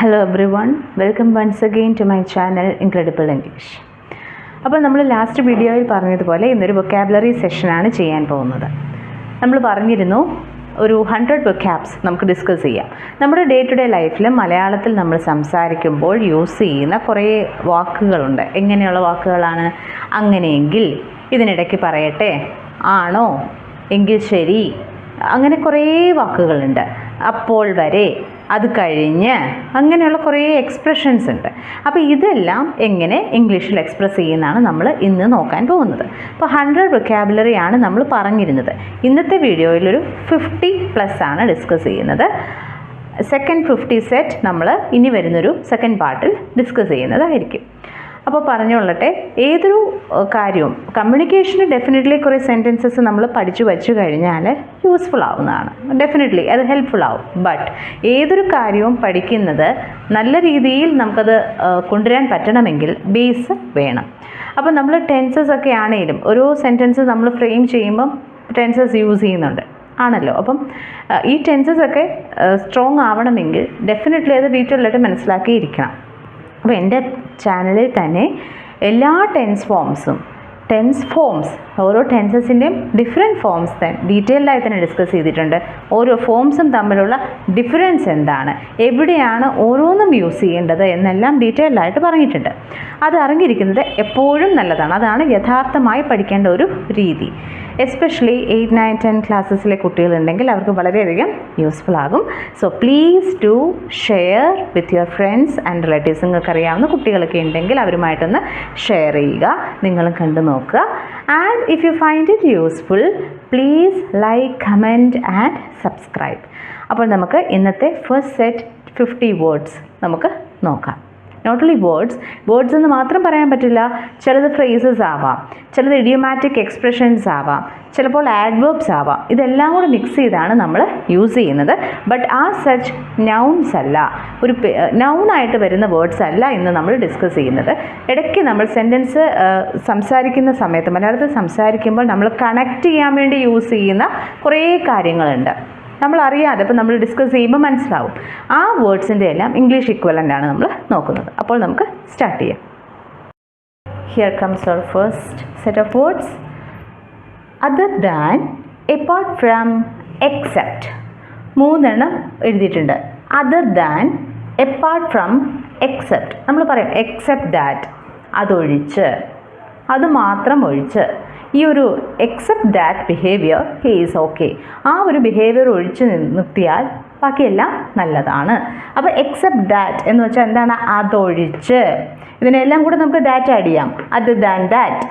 Hello everyone welcome once again to my channel incredible English അപ്പോൾ നമ്മൾ last വീഡിയോയിൽ പറഞ്ഞതുപോലെ ഇന്നൊരു വൊക്കാബുലറി സെഷനാണ് ചെയ്യാൻ പോകുന്നത്. നമ്മൾ പറഞ്ഞിരുന്നു ഒരു ഹൺഡ്രഡ് വൊക്കാബ്സ് നമുക്ക് ഡിസ്കസ് ചെയ്യാം. നമ്മുടെ ഡേ ടു ഡേ ലൈഫിൽ മലയാളത്തിൽ നമ്മൾ സംസാരിക്കുമ്പോൾ യൂസ് ചെയ്യുന്ന കുറേ വാക്കുകളുണ്ട്. എങ്ങനെയുള്ള വാക്കുകളാണ്? അങ്ങനെയെങ്കിൽ ഇതിനിടയ്ക്ക് പറയട്ടെ. ആണോ? എങ്കിൽ ശരി. അങ്ങനെ കുറേ വാക്കുകളുണ്ട്. അപ്പോൾ വരെ അത് കഴിഞ്ഞ് അങ്ങനെയുള്ള കുറേ എക്സ്പ്രഷൻസ് ഉണ്ട്. അപ്പോൾ ഇതെല്ലാം എങ്ങനെ ഇംഗ്ലീഷിൽ എക്സ്പ്രസ് ചെയ്യുന്നതാണ് നമ്മൾ ഇന്ന് നോക്കാൻ പോകുന്നത്. അപ്പോൾ ഹൺഡ്രഡ് വൊക്കാബുലറി ആണ് നമ്മൾ പറഞ്ഞിരുന്നത്. ഇന്നത്തെ വീഡിയോയിൽ ഒരു ഫിഫ്റ്റി പ്ലസ് ആണ് ഡിസ്കസ് ചെയ്യുന്നത്. സെക്കൻഡ് ഫിഫ്റ്റി സെറ്റ് നമ്മൾ ഇനി വരുന്നൊരു സെക്കൻഡ് പാർട്ടിൽ ഡിസ്കസ് ചെയ്യുന്നതായിരിക്കും. അപ്പോൾ പറഞ്ഞുകൊള്ളട്ടെ ഏതൊരു കാര്യവും കമ്മ്യൂണിക്കേഷന് ഡെഫിനറ്റ്ലി കുറേ സെന്റൻസസ് നമ്മൾ പഠിച്ചു വച്ചു കഴിഞ്ഞാൽ യൂസ്ഫുൾ ആവുന്നതാണ്. ഡെഫിനറ്റ്ലി അത് ഹെൽപ്ഫുൾ ആവും. ബട്ട് ഏതൊരു കാര്യവും പഠിക്കുന്നത് നല്ല രീതിയിൽ നമുക്കത് കൊണ്ടുവരാൻ പറ്റണമെങ്കിൽ ബേസ് വേണം. അപ്പോൾ നമ്മൾ ടെൻസസ് ഒക്കെ ആണെങ്കിലും ഓരോ സെന്റൻസ് നമ്മൾ ഫ്രെയിം ചെയ്യുമ്പം ടെൻസസ് യൂസ് ചെയ്യുന്നുണ്ട്. ആണല്ലോ? അപ്പം ഈ ടെൻസസ് ഒക്കെ സ്ട്രോങ് ആവണമെങ്കിൽ ഡെഫിനറ്റ്ലി അത് ഡീറ്റെയിൽ ആയിട്ട് മനസ്സിലാക്കിയിരിക്കണം. അപ്പോൾ എന്റെ ചാനലിൽ തന്നെ എല്ലാ ടെൻസ് ഫോംസും ടെൻസ് ഫോംസ് ഓരോ ടെൻസസിന്റെയും ഡിഫറെന്റ് ഫോംസ് തന്നെ ഡീറ്റെയിൽഡായി തന്നെ ഡിസ്കസ് ചെയ്തിട്ടുണ്ട്. ഓരോ ഫോംസും തമ്മിലുള്ള ഡിഫറൻസ് എന്താണ്? എവിടെയാണ് ഓരോന്നും യൂസ് ചെയ്യേണ്ടത് എന്നെല്ലാം ഡീറ്റെയിൽഡായിട്ട് പറഞ്ഞിട്ടുണ്ട്. അത് അറിഞ്ഞിരിക്കുന്നത് എപ്പോഴും നല്ലതാണ്. അതാണ് യഥാർത്ഥമായി പഠിക്കേണ്ട ഒരു രീതി. എസ്പെഷ്യലി എയ്റ്റ് നയൻ ടെൻ ക്ലാസ്സസിലെ കുട്ടികളുണ്ടെങ്കിൽ അവർക്ക് വളരെയധികം യൂസ്ഫുൾ ആകും. So please to share with your friends and relatives നിങ്ങൾക്ക് അറിയാവുന്ന കുട്ടികളൊക്കെ ഉണ്ടെങ്കിൽ അവരുമായിട്ടൊന്ന് ഷെയർ ചെയ്യുക. നിങ്ങളും കണ്ടു നോക്കുക. And if you find it useful please like comment and subscribe അപ്പോൾ നമുക്ക് ഇന്നത്തെ ഫസ്റ്റ് സെറ്റ് ഫിഫ്റ്റി വേർഡ്സ് നമുക്ക് നോക്കാം. നോട്ട് ഓൺലി വേർഡ്സ് വേർഡ്സ് എന്ന് മാത്രം പറയാൻ പറ്റില്ല ചിലത് ഫ്രേസസ് ആവാം ചിലത് ഇഡിയോമാറ്റിക് എക്സ്പ്രഷൻസ് ആവാം ചിലപ്പോൾ ആഡ്വേർബ്സ് ആവാം. ഇതെല്ലാം കൂടെ മിക്സ് ചെയ്താണ് നമ്മൾ യൂസ് ചെയ്യുന്നത്. ബട്ട് ആ സച്ച് നൗൺസ് അല്ല. ഒരു നൗണായിട്ട് വരുന്ന വേർഡ്സ് അല്ല ഇന്ന് നമ്മൾ ഡിസ്കസ് ചെയ്യുന്നത്. ഇടയ്ക്ക് നമ്മൾ സെന്റൻസ് സംസാരിക്കുന്ന സമയത്ത് മലയാളത്തിൽ സംസാരിക്കുമ്പോൾ നമ്മൾ കണക്ട് ചെയ്യാൻ വേണ്ടി യൂസ് ചെയ്യുന്ന കുറേ കാര്യങ്ങളുണ്ട്. നമ്മൾ അറിയാതെ ഇപ്പോൾ നമ്മൾ ഡിസ്കസ് ചെയ്യുമ്പോൾ മനസ്സിലാവും. ആ വേർഡ്സിന്റെ എല്ലാം ഇംഗ്ലീഷ് ഇക്വലന്റ് ആണ് നമ്മൾ നോക്കുന്നത്. അപ്പോൾ നമുക്ക് സ്റ്റാർട്ട് ചെയ്യാം. Here comes our first set of words other than apart from except മൂന്നെണ്ണം എഴുതിയിട്ടുണ്ട്. Other than apart from except നമ്മൾ പറയും എക്സെപ്റ്റ് ദാറ്റ് അതൊഴിച്ച് അത് മാത്രം ഒഴിച്ച്. ഈ ഒരു except that behaviour he's is okay ആ ഒരു ബിഹേവിയർ ഒഴിച്ചു നിർത്തിയാൽ ബാക്കിയെല്ലാം നല്ലതാണ്. അപ്പോൾ എക്സെപ്റ്റ് ദാറ്റ് എന്ന് വെച്ചാൽ എന്താണ്? അതൊഴിച്ച്. ഇതിനെല്ലാം കൂടെ നമുക്ക് ദാറ്റ് ആഡ് ചെയ്യാം. അത് ദാൻ ദാറ്റ്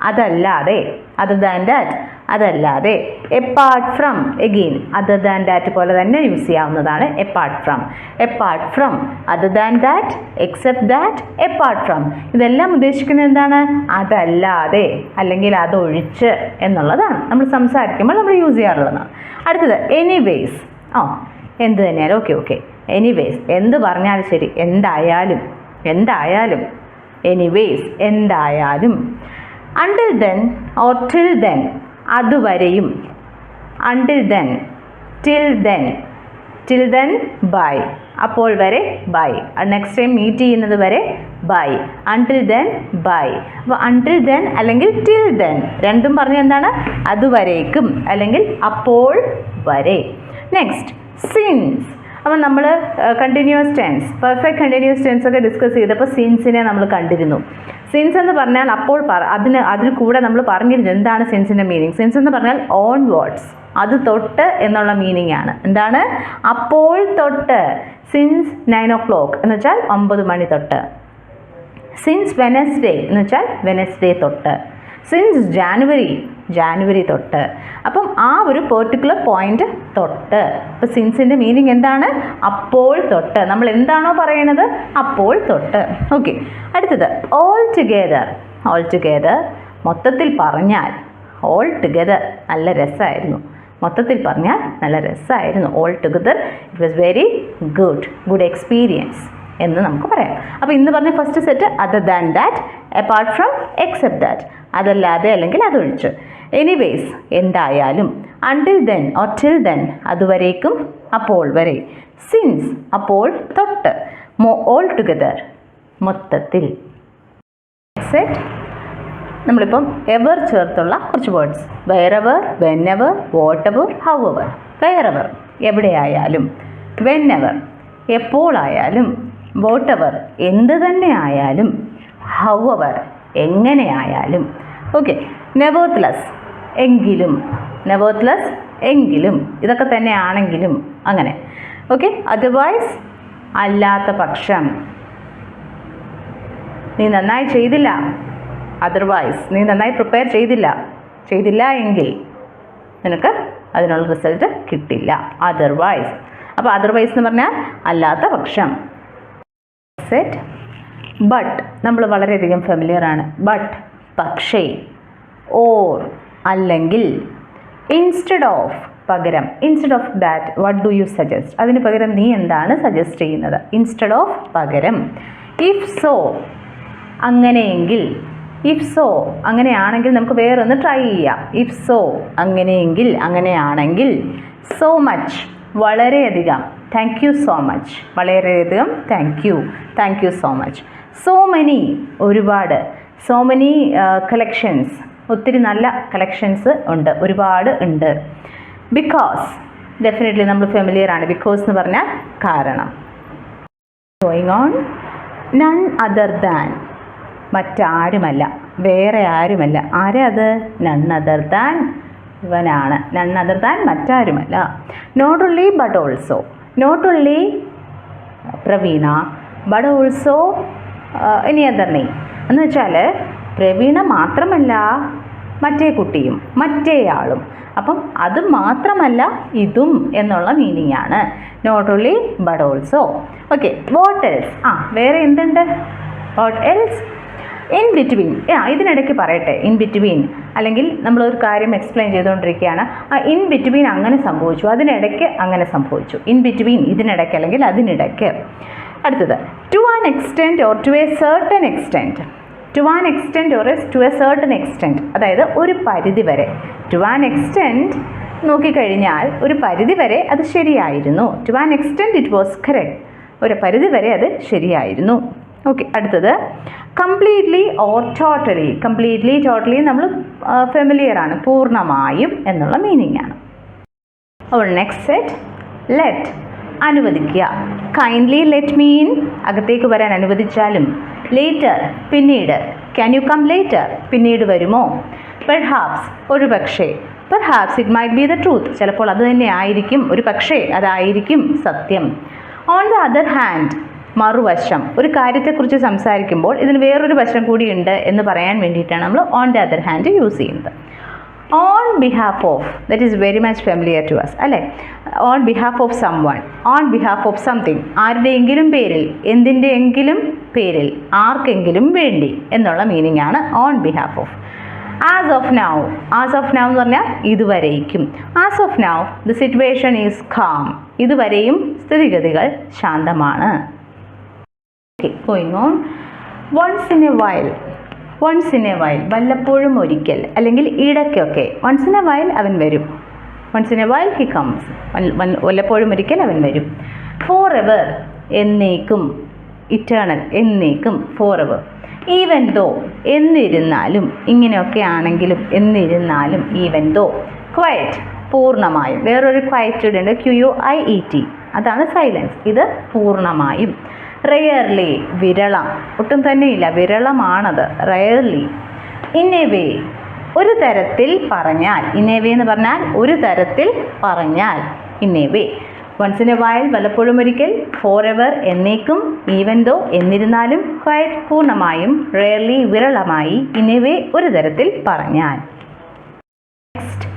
അതല്ലാതെ അത് ദാൻ ദാറ്റ് അതല്ലാതെ apart from again other than that പോലെ തന്നെ യൂസ് ചെയ്യാവുന്നതാണ് apart from apart from other than that except that apart from ഇതെല്ലാം ഉദ്ദേശിക്കുന്നത് എന്താണ്? അതല്ലാതെ അല്ലെങ്കിൽ അതൊഴിച്ച് എന്നുള്ളതാണ്. നമ്മൾ സംസാരിക്കുമ്പോൾ നമ്മൾ യൂസ് ചെയ്യാറുള്ളതാണ്. അടുത്തത് എനിവേസ് ഓ എന്ത് തന്നെയാലും ഓക്കെ ഓക്കെ എനിവേസ് എന്ത് പറഞ്ഞാലും ശരി. എന്തായാലും എന്തായാലും. എനിവേസ് എന്തായാലും. Until then or till then അതുവരെയും. Until then till then till then bye അപ്പോൾ വരെ ബൈ നെക്സ്റ്റ് ടൈം മീറ്റ് ചെയ്യുന്നത് വരെ ബൈ അണ്ടിൽ ദെൻ ബൈ അപ്പോൾ അണ്ടിൽ ദെൻ അല്ലെങ്കിൽ ടിൽ ദെൻ രണ്ടും പറഞ്ഞ എന്താണ്? അതുവരേക്കും അല്ലെങ്കിൽ അപ്പോൾ വരെ. നെക്സ്റ്റ് സിൻസ് അപ്പോൾ നമ്മൾ continuous tense perfect continuous tense ഒക്കെ ഡിസ്കസ് ചെയ്തപ്പോൾ സിൻസിനെ നമ്മൾ കണ്ടിരുന്നു. സിൻസ് എന്ന് പറഞ്ഞാൽ അപ്പോൾ പറ അതിന് അതിൽ കൂടെ നമ്മൾ പറഞ്ഞിരുന്നു എന്താണ് സിൻസിന്റെ മീനിങ് സിൻസ് എന്ന് പറഞ്ഞാൽ ഓൺ വേർഡ്സ് അത് തൊട്ട് എന്നുള്ള മീനിങ് ആണ്. എന്താണ്? അപ്പോൾ തൊട്ട് സിൻസ് നയൻ ഒ ക്ലോക്ക് എന്ന് വെച്ചാൽ ഒമ്പത് മണി തൊട്ട്. സിൻസ് വെനസ്ഡേ എന്ന് വെച്ചാൽ വെനസ്ഡേ തൊട്ട്. സിൻസ് ജാനുവരി ജാനുവരി തൊട്ട്. അപ്പം ആ ഒരു പെർട്ടിക്കുലർ പോയിന്റ് തൊട്ട്. അപ്പോൾ സിൻസിന്റെ മീനിങ് എന്താണ്? അപ്പോൾ തൊട്ട്. നമ്മൾ എന്താണോ പറയണത് അപ്പോൾ തൊട്ട്. ഓക്കെ അടുത്തത് ഓൾ ടുഗെദർ ഓൾ ടുഗെദർ മൊത്തത്തിൽ പറഞ്ഞാൽ ഓൾ ടുഗെദർ നല്ല രസമായിരുന്നു. മൊത്തത്തിൽ പറഞ്ഞാൽ നല്ല രസമായിരുന്നു. All together it was very good good experience എന്ന് നമുക്ക് പറയാം. അപ്പോൾ ഇന്ന് പറഞ്ഞ first set other than that apart from except that അതല്ലാതെ അല്ലെങ്കിൽ അതൊഴിച്ച് എനിവേസ് എന്തായാലും അണ്ടിൽ ദെൻ ടിൽ ദെൻ അതുവരേക്കും അപ്പോൾ വരെ. സിൻസ് അപ്പോൾ തൊട്ട്. മോ ഓൾ ടുഗദർ മൊത്തത്തിൽ. സെറ്റ് നമ്മളിപ്പം എവർ ചേർത്തുള്ള കുറച്ച് words wherever whenever whatever however ആയാലും എവിടെയായാലും. എപ്പോൾ എപ്പോഴായാലും വോട്ടെവർ എന്ത് തന്നെ ആയാലും ഹൗ ഹൗവർ എങ്ങനെയായാലും ഓക്കെ നെവോത്ലസ് എങ്കിലും നെവോത്ലസ് എങ്കിലും ഇതൊക്കെ തന്നെ ആണെങ്കിലും അങ്ങനെ. ഓക്കെ അതർവൈസ് അല്ലാത്ത പക്ഷം നീ നന്നായി ചെയ്തില്ല. അതർവൈസ് നീ നന്നായി പ്രിപ്പയർ ചെയ്തില്ല. ചെയ്തില്ല എങ്കിൽ നിനക്ക് അതിനുള്ള റിസൾട്ട് കിട്ടില്ല. അതർവൈസ് അപ്പോൾ അതർവൈസ് എന്ന് പറഞ്ഞാൽ അല്ലാത്ത പക്ഷം. സെറ്റ് ബട്ട് നമ്മൾ വളരെയധികം ഫെമിലിയർ ആണ്. ബട്ട് പക്ഷേ ഓർ അല്ലെങ്കിൽ ഇൻസ്റ്റഡ് ഓഫ് പകരം instead of that what do you suggest അതിന് പകരം നീ എന്താണ് സജസ്റ്റ് ചെയ്യുന്നത്? ഇൻസ്റ്റഡ് ഓഫ് പകരം. ഇഫ് സോ അങ്ങനെയെങ്കിൽ ഇഫ് സോ അങ്ങനെയാണെങ്കിൽ നമുക്ക് വേറൊന്ന് ട്രൈ ചെയ്യാം. ഇഫ് സോ അങ്ങനെയെങ്കിൽ അങ്ങനെയാണെങ്കിൽ സോ മച്ച് വളരെയധികം താങ്ക് യു സോ മച്ച് വളരെയധികം thank you thank you so much so many ഒരുപാട് സോ മെനി കളക്ഷൻസ് ഒത്തിരി നല്ല കളക്ഷൻസ് ഉണ്ട്. ഒരുപാട് ഉണ്ട്. ബിക്കോസ് ഡെഫിനറ്റ്ലി നമ്മൾ ഫെമിലിയർ ആണ്. ബിക്കോസ് എന്ന് പറഞ്ഞാൽ കാരണം. Going on none other than മറ്റാരുമല്ല. വേറെ ആരുമല്ല. ആരാ അത്? നൺ അതർ ദാൻ ഇവനാണ്. നൺ അതർ ദാൻ മറ്റാരുമല്ല. Not only but also not only Praveena but also ഇനി അതർ നെയ് എന്ന് വെച്ചാൽ പ്രവീണ മാത്രമല്ല മറ്റേ കുട്ടിയും മറ്റേയാളും അപ്പം അത് മാത്രമല്ല ഇതും എന്നുള്ള മീനിങ് ആണ്. Not only but also okay what else ആ വേറെ എന്തുണ്ട്? വാട്ട് എൽസ് ഇൻ ബിറ്റ്വീൻ ആ ഇതിനിടയ്ക്ക് പറയട്ടെ. ഇൻ ബിറ്റ്വീൻ അല്ലെങ്കിൽ നമ്മളൊരു കാര്യം എക്സ്പ്ലെയിൻ ചെയ്തുകൊണ്ടിരിക്കുകയാണ്. ആ ഇൻ ബിറ്റ്വീൻ അങ്ങനെ സംഭവിച്ചു അതിനിടയ്ക്ക് അങ്ങനെ സംഭവിച്ചു. ഇൻ ബിറ്റ്വീൻ ഇതിനിടയ്ക്ക് അല്ലെങ്കിൽ അതിനിടയ്ക്ക്. അടുത്തത് to an extent or to a certain extent to an extent or to a certain extent അതായത് ഒരു പരിധി വരെ. ടു ആൻ എക്സ്റ്റെന്റ് നോക്കിക്കഴിഞ്ഞാൽ ഒരു പരിധി വരെ അത് ശരിയായിരുന്നു. To an extent it was correct ഒരു പരിധി വരെ അത് ശരിയായിരുന്നു. ഓക്കെ അടുത്തത്. Completely or totally completely totally നമ്മൾ ഫെമിലിയർ ആണ്. പൂർണമായും എന്നുള്ള മീനിങ് ആണ്. അപ്പോൾ നെക്സ്റ്റ് സെറ്റ് ലെറ്റ് അനുവദിക്കുക. കൈൻഡ്ലി ലെറ്റ് മീൻ അകത്തേക്ക് വരാൻ അനുവദിച്ചാലും. ലേറ്റർ പിന്നീട്. ക്യാൻ യു കം ലേറ്റർ പിന്നീട് വരുമോ? പെർഹാപ്സ് ഒരു പക്ഷേ. Perhaps it might be the truth ചിലപ്പോൾ അത് തന്നെ ആയിരിക്കും. ഒരു പക്ഷേ അതായിരിക്കും സത്യം. ഓൺ ദ അതർ ഹാൻഡ് മറുവശം. ഒരു കാര്യത്തെക്കുറിച്ച് സംസാരിക്കുമ്പോൾ ഇതിന് വേറൊരു വശം കൂടിയുണ്ട് എന്ന് പറയാൻ വേണ്ടിയിട്ടാണ് നമ്മൾ on the other hand use ചെയ്യുന്നത്. On behalf of that is very much familiar to us അല്ലേ? On behalf of someone on behalf of something ആരുടെയെങ്കിലും പേരിൽ എന്തിന്റെയെങ്കിലും പേരിൽ ആർക്കെങ്കിലും വേണ്ടി എന്നുള്ള മീനിങ് ആണ് on behalf of as of now as of now എന്ന് പറഞ്ഞാൽ ഇതുവരേക്കും. As of now the situation is calm ഇതുവരെയും സ്ഥിതിഗതികൾ ശാന്തമാണ്. Going on once in a while once in a while വല്ലപ്പോഴും ഒരിക്കൽ അല്ലെങ്കിൽ ഇടയ്ക്കൊക്കെ വൺസ് ഇൻ എ വയൽ അവൻ വരും. Once in a while he comes വല്ലപ്പോഴും ഒരിക്കൽ അവൻ വരും. ഫോർ എവർ എന്നേക്കും ഇറ്റേണൽ എന്നേക്കും ഫോർ എവർ ഈവൻ ദോ എന്നിരുന്നാലും ഇങ്ങനെയൊക്കെ ആണെങ്കിലും എന്നിരുന്നാലും ഈവൻ ദോ ക്വയറ്റ് പൂർണമായും. വേറൊരു ക്വയറ്റ് ഉണ്ട്. Q U I E T അതാണ് സൈലൻസ് ഇത് പൂർണമായും. റെയർലി വിരളം. ഒട്ടും തന്നെയില്ല വിരളമാണത് റെയർലി ഇൻ എ വേ ഒരു തരത്തിൽ പറഞ്ഞാൽ ഇൻ എ വേ എന്ന് പറഞ്ഞാൽ ഒരു തരത്തിൽ പറഞ്ഞാൽ in a way once in a while വല്ലപ്പോഴും ഒരിക്കൽ ഫോർ എവർ എന്നേക്കും ഈവൻ ദോ എന്നിരുന്നാലും ക്വയറ്റ് പൂർണമായും റെയർലി വിരളമായി ഇനവേ ഒരു തരത്തിൽ പറഞ്ഞാൽ. നെക്സ്റ്റ്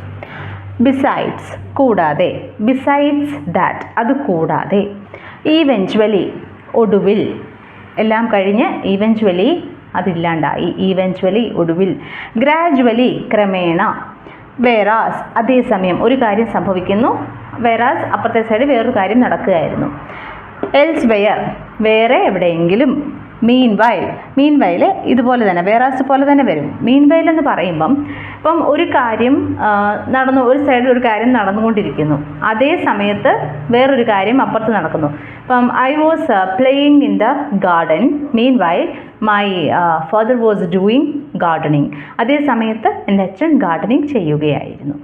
ബിസൈഡ്സ് കൂടാതെ. ബിസൈഡ്സ് ദാറ്റ് അത് കൂടാതെ. ഈവെൻച്വലി ഒടുവിൽ. എല്ലാം കഴിഞ്ഞ് ഈവെൻച്വലി അതില്ലാണ്ടായി. ഈവെൻച്വലി ഒടുവിൽ. ഗ്രാജുവലി ക്രമേണ. വേറാസ് അതേസമയം ഒരു കാര്യം സംഭവിക്കുന്നു. വേറാസ് അപ്പുറത്തെ സൈഡ് വേറൊരു കാര്യം നടക്കുകയായിരുന്നു. എൽസ് വെയർ വേറെ എവിടെയെങ്കിലും. മീൻ വയൽ മീൻ വയൽ ഇതുപോലെ തന്നെ വേറാസ് പോലെ തന്നെ വരും. മീൻ വയൽ എന്ന് പറയുമ്പം ഇപ്പം ഒരു കാര്യം നടന്നു ഒരു സൈഡിൽ ഒരു കാര്യം നടന്നുകൊണ്ടിരിക്കുന്നു. അതേ സമയത്ത് വേറൊരു കാര്യം അപ്പുറത്ത് നടക്കുന്നു. ഇപ്പം I was playing in the garden meanwhile my father was doing gardening അതേ സമയത്ത് എന്റെ അച്ഛൻ ഗാർഡനിങ് ചെയ്യുകയായിരുന്നു.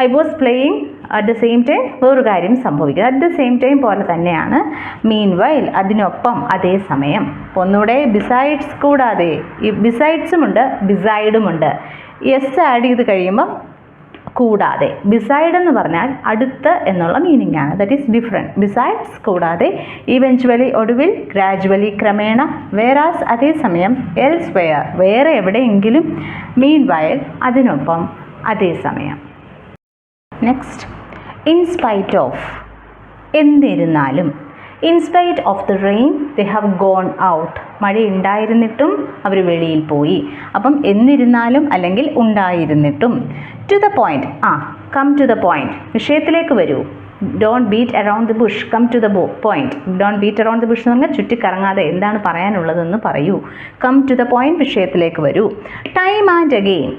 I was playing at the same time വേറൊരു കാര്യം സംഭവിക്കുക അറ്റ് ദ സെയിം ടൈം പോലെ തന്നെയാണ്. മീൻ വൈൽ അതിനൊപ്പം അതേ സമയം. അപ്പോൾ ഒന്നുകൂടെ ബിസൈഡ്സ് കൂടാതെ ഈ ബിസൈഡ്സുമുണ്ട് ബിസൈഡുമുണ്ട് എസ് ആഡ് ചെയ്ത് കഴിയുമ്പം കൂടാതെ ബിസൈഡ് എന്ന് പറഞ്ഞാൽ അടുത്ത് എന്നുള്ള മീനിങ് ആണ്. ദറ്റ് ഈസ് ഡിഫറെന്റ് ബിസൈഡ്സ് കൂടാതെ ഈവൻച്വലി ഒടുവിൽ ഗ്രാജുവലി ക്രമേണ വേറാസ് അതേസമയം എൽസ് വെയർ വേറെ എവിടെയെങ്കിലും. മീൻ വയൽ അതിനൊപ്പം അതേസമയം നെക്സ്റ്റ് ഇൻസ്പൈറ്റ് ഓഫ് എന്നിരുന്നാലും in spite of the rain they have gone out മഴ ഉണ്ടായിരുന്നിട്ടും അവർ വെളിയിൽ പോയി. അപ്പം എന്നിരുന്നാലും അല്ലെങ്കിൽ ഉണ്ടായിരുന്നിട്ടും. ടു ദ പോയിന്റ് ആ കം ടു ദ പോയിന്റ് വിഷയത്തിലേക്ക് വരൂ. Don't beat around the bush come to the point don't beat around the bush എന്ന് പറഞ്ഞാൽ ചുറ്റിക്കറങ്ങാതെ എന്താണ് പറയാനുള്ളതെന്ന് പറയൂ. കം ടു ദ പോയിന്റ് വിഷയത്തിലേക്ക് വരൂ. Time and again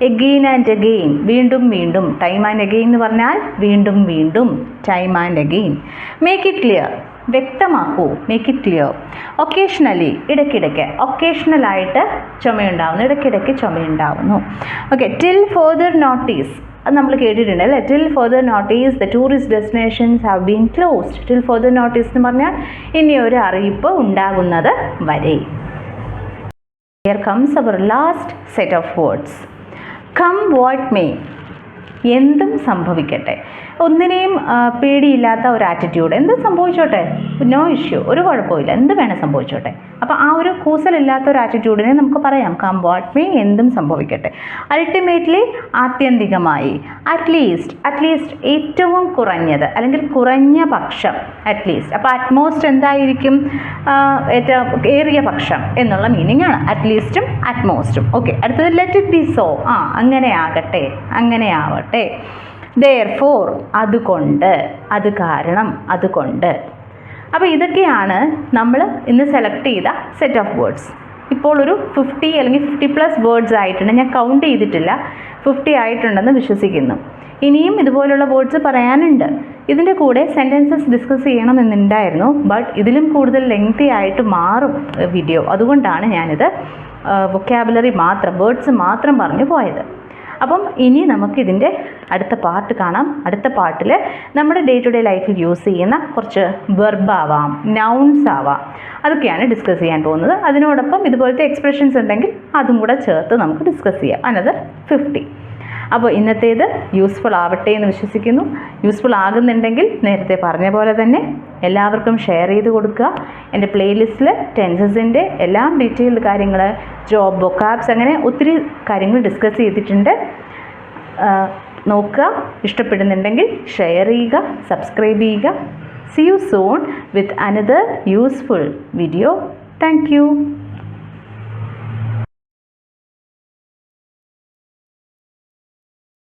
again and again വീണ്ടും വീണ്ടും. ടൈം ആൻഡ് എഗെയിൻ എന്ന് പറഞ്ഞാൽ വീണ്ടും വീണ്ടും. Time and again make it clear വ്യക്തമാക്കൂ. Make it clear occasionally ഇടയ്ക്കിടയ്ക്ക്. ഒക്കേഷണലായിട്ട് ചുമയുണ്ടാവുന്നു. ഇടയ്ക്കിടയ്ക്ക് ചുമയുണ്ടാവുന്നു. ഓക്കെ ടിൽ ഫർദർ നോട്ടീസ് അത് നമ്മൾ കേട്ടിട്ടുണ്ട് അല്ലേ? Till further notice the tourist destinations have been closed till further notice എന്ന് പറഞ്ഞാൽ ഇനി ഒരു അറിയിപ്പ് ഉണ്ടാകുന്നത് വരെ. Here comes our last set of words come what may എന്തും സംഭവിക്കട്ടെ. ഒന്നിനെയും പേടിയില്ലാത്ത ഒരു ആറ്റിറ്റ്യൂഡ് എന്ത് സംഭവിച്ചോട്ടെ? നോ ഇഷ്യൂ ഒരു കുഴപ്പമില്ല എന്ത് വേണേൽ സംഭവിച്ചോട്ടെ. അപ്പോൾ ആ ഒരു കൂസലില്ലാത്ത ഒരു ആറ്റിറ്റ്യൂഡിനെ നമുക്ക് പറയാം. കം വാട്ട് മേ എന്തും സംഭവിക്കട്ടെ. അൾട്ടിമേറ്റ്ലി ആത്യന്തികമായി അറ്റ്ലീസ്റ്റ് അറ്റ്ലീസ്റ്റ് ഏറ്റവും കുറഞ്ഞത് അല്ലെങ്കിൽ കുറഞ്ഞ പക്ഷം അറ്റ്ലീസ്റ്റ് അപ്പോൾ അറ്റ്മോസ്റ്റ് എന്തായിരിക്കും? ഏറ്റവും ഏറിയ പക്ഷം എന്നുള്ള മീനിങ് ആണ്. അറ്റ്ലീസ്റ്റും അറ്റ്മോസ്റ്റും ഓക്കെ അടുത്തത് ലെറ്റ് ഇറ്റ് ബി സോ ആ അങ്ങനെ ആകട്ടെ അങ്ങനെ ആവട്ടെ. ദർ ഫോർ അതുകൊണ്ട് അത് കാരണം അതുകൊണ്ട്. അപ്പോൾ ഇതൊക്കെയാണ് നമ്മൾ ഇന്ന് സെലക്ട് ചെയ്ത സെറ്റ് ഓഫ് വേർഡ്സ് ഇപ്പോൾ ഒരു ഫിഫ്റ്റി അല്ലെങ്കിൽ ഫിഫ്റ്റി പ്ലസ് വേർഡ്സ് ആയിട്ടുണ്ട്. ഞാൻ കൗണ്ട് ചെയ്തിട്ടില്ല. ഫിഫ്റ്റി ആയിട്ടുണ്ടെന്ന് വിശ്വസിക്കുന്നു. ഇനിയും ഇതുപോലുള്ള വേർഡ്സ് പറയാനുണ്ട്. ഇതിന്റെ കൂടെ സെന്റൻസസ് ഡിസ്കസ് ചെയ്യണമെന്നുണ്ടായിരുന്നു. ബട്ട് ഇതിലും കൂടുതൽ ലെങ്തി ആയിട്ട് മാറും വീഡിയോ അതുകൊണ്ടാണ് ഞാനിത് വൊക്കാബുലറി മാത്രം വേർഡ്സ് മാത്രം പറഞ്ഞു പോയത്. അപ്പം ഇനി നമുക്കിതിന്റെ അടുത്ത പാർട്ട് കാണാം. അടുത്ത പാർട്ടിൽ നമ്മുടെ ഡേ ടു ഡേ ലൈഫിൽ യൂസ് ചെയ്യുന്ന കുറച്ച് വെർബ് ആവാം നൗൺസ് ആവാം. അതൊക്കെയാണ് ഡിസ്കസ് ചെയ്യാൻ പോകുന്നത്. അതിനോടൊപ്പം ഇതുപോലത്തെ എക്സ്പ്രഷൻസ് ഉണ്ടെങ്കിൽ അതും കൂടെ ചേർത്ത് നമുക്ക് ഡിസ്കസ് ചെയ്യാം. അനദർ ഫിഫ്റ്റി അപ്പോൾ ഇന്നത്തേത് യൂസ്ഫുൾ ആവട്ടെ എന്ന് വിശ്വസിക്കുന്നു. യൂസ്ഫുൾ ആകുന്നുണ്ടെങ്കിൽ നേരത്തെ പറഞ്ഞ പോലെ തന്നെ എല്ലാവർക്കും ഷെയർ ചെയ്ത് കൊടുക്കുക. എന്റെ പ്ലേലിസ്റ്റിൽ ടെൻസസിന്റെ എല്ലാം ഡീറ്റെയിൽഡ് കാര്യങ്ങൾ ജോബ് ബൊക്കാബ്സ് അങ്ങനെ ഒത്തിരി കാര്യങ്ങൾ ഡിസ്കസ് ചെയ്തിട്ടുണ്ട്. നോക്കുക. ഇഷ്ടപ്പെടുന്നുണ്ടെങ്കിൽ ഷെയർ ചെയ്യുക സബ്സ്ക്രൈബ് ചെയ്യുക. See you soon with another useful video thank